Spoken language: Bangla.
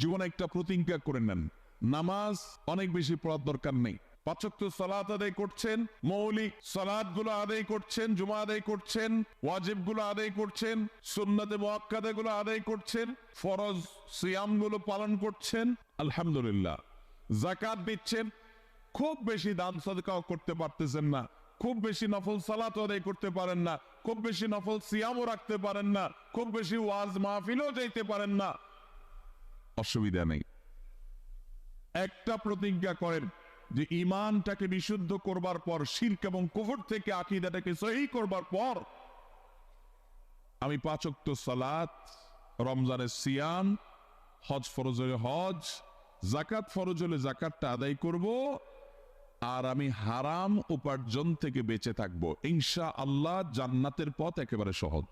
জীবনে একটা প্রতিজ্ঞা করে নেন। নামাজ অনেক বেশি পড়ার দরকার নেই। আদায় করছেন, মৌলিকগুলো আদায় করছেন, জুমা আদায় করছেন ওয়াজিবগুলো আদায় করছেন, সুন্নাতে গুলো আদায় করছেন, ফরজ সিয়ামগুলো পালন করছেন, আলহামদুলিল্লাহ। জাকাত দিচ্ছেন, খুব বেশি দান সদকাও করতে পারতেছেন না। খুব বেশি নফল সালাত আদায় করতে পারেন না। খুব বেশি নফল সিয়ামও রাখতে পারেন না। খুব বেশি ওয়াজ মাহফিলও যাইতে পারেন না। অসুবিধা নেই। একটা প্রতিজ্ঞা করেন যে ইমানটাকে বিশুদ্ধ করবার পর, শির্ক এবং কুফর থেকে আকিদাটাকে সহি করবার পর, আমি পাচক্ত সালাত, রমজানের সিয়াম, হজ ফরজ হলে হজ জাকাত ফরজ হলে জাকাতটা আদায় করব আর আমি হারাম উপার্জন থেকে বেঁচে থাকব। ইনশা আল্লাহ জান্নাতের পথ একেবারে সহজ।